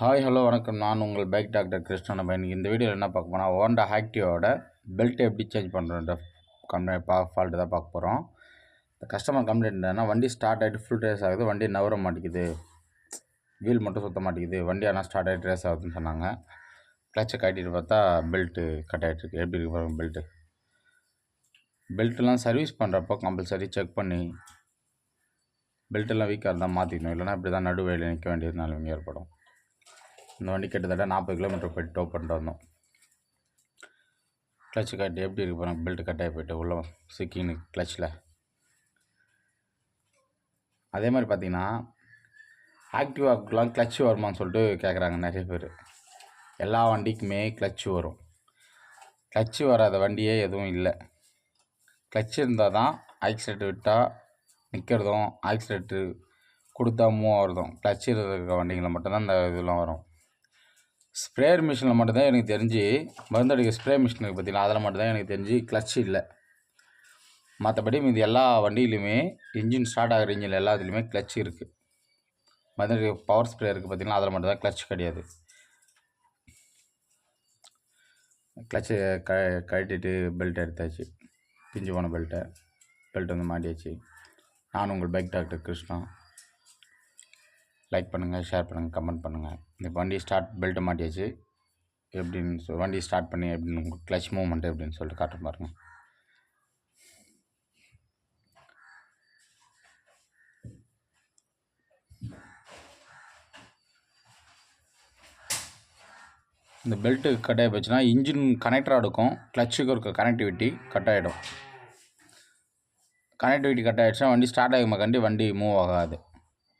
Hi hello வணக்கம். நான் உங்கள் பைக் டாக்டர் கிருஷ்ணன் நம்ம இந்த வீடியோவில் என்ன பார்க்க போனால் ஹோண்டா ஆக்டிவோட பெல்ட் எப்படி சேஞ்ச் பண்ணுறோன்ற கம்ப்ளைண்ட் பா ஃபால்ட்டு தான் பார்க்க போகிறோம் இந்த கஸ்டமர் கம்ப்ளைண்ட் என்னன்னா வண்டி ஸ்டார்ட் ஆகிட்டு ஃபுல் ரேஸ் ஆகுது வண்டி நவர மாட்டேங்குது. வீல் மட்டும் சுத்த மாட்டேங்குது. வண்டி ஆனால் ஸ்டார்ட் ஆகிட்டு ரேஸ் ஆகுதுன்னு சொன்னாங்க. கிளச்சை கட்டிட்டு பார்த்தா பெல்ட்டு கட் ஆகிட்டு எப்படி இருக்கு பாருங்க பெல்ட்டு பெல்ட்டெல்லாம் சர்வீஸ் பண்ணுறப்போ கம்பல்சரி செக் பண்ணி பெல்ட்டெல்லாம் வீக்காக இருந்தால் மாற்றிக்கணும் இல்லைனா இப்படி தான் நடுவழியில் நிற்க வேண்டியது நிலைமை ஏற்படும். இந்த வண்டி கிட்டத்தட்ட நாற்பது கிலோமீட்டர் போயிட்டு டோ பண்ணிட்டு வந்தோம். கிளச்சு கட்டி எப்படி இருக்கு பாருங்க பெல்ட் கட்டாகி போயிட்டு உள்ள சிக்கின்னு கிளச்சில் அதே மாதிரி பார்த்தீங்கன்னா ஆக்டிவாக்கெலாம் கிளச்சு வருமான்னு சொல்லிட்டு கேட்குறாங்க நிறைய பேர். எல்லா வண்டிக்குமே கிளச்சு வரும். கிளச்சு வராத வண்டியே எதுவும் இல்லை. கிளச் இருந்தால் தான் ஆக்சிடெண்ட் விட்டால் நிற்கிறதும் ஆக்சிடெண்ட்டு கொடுத்தா மூவ் ஆகிறதும். கிளச்சு இருக்கிற வண்டிகளை மட்டும்தான் இந்த இதெல்லாம் வரும். ஸ்ப்ரேயர் மிஷினில் மட்டும்தான் எனக்கு தெரிஞ்சு மருந்தடிக்க ஸ்ப்ரே மிஷினுக்கு பார்த்தீங்கன்னா அதில் மட்டும்தான் எனக்கு தெரிஞ்சு கிளச் இல்லை. மற்றபடி மீதி எல்லா வண்டியிலுமே இன்ஜின் ஸ்டார்ட் ஆகிற இன்ஜின் எல்லாத்துலேயுமே கிளச் இருக்குது மருந்தடிக்க பவர் ஸ்ப்ரே இருக்குது பார்த்தீங்கன்னா அதில் மட்டும்தான் கிளச் கிடையாது. கிளச்சை க கழட்டிட்டு பெல்ட் எடுத்தாச்சு. பிஞ்சு போன பெல்ட்டை பெல்ட் வந்து மாட்டியாச்சு. நான் உங்கள் பைக் டாக்டர் கிருஷ்ணா. லைக் பண்ணுங்கள் ஷேர் பண்ணுங்கள் கமெண்ட் பண்ணுங்கள் இந்த வண்டி ஸ்டார்ட் பெல்ட்டு மாட்டியாச்சு. எப்படின்னு சொல் வண்டி ஸ்டார்ட் பண்ணி எப்படின்னு உங்கள் கிளச் மூவ்மெண்ட் எப்படின்னு சொல்லிட்டு காட்டுறேன் பாருங்கள் இந்த பெல்ட்டு கட் ஆகி போச்சுன்னா இன்ஜின் கனெக்டராக இருக்கும் கிளச்சுக்கு இருக்க கனெக்டிவிட்டி கட் ஆகிடும் கனெக்டிவிட்டி கட் ஆகிடுச்சுன்னா வண்டி ஸ்டார்ட் ஆகுமா கண்டி வண்டி மூவ் ஆகாது.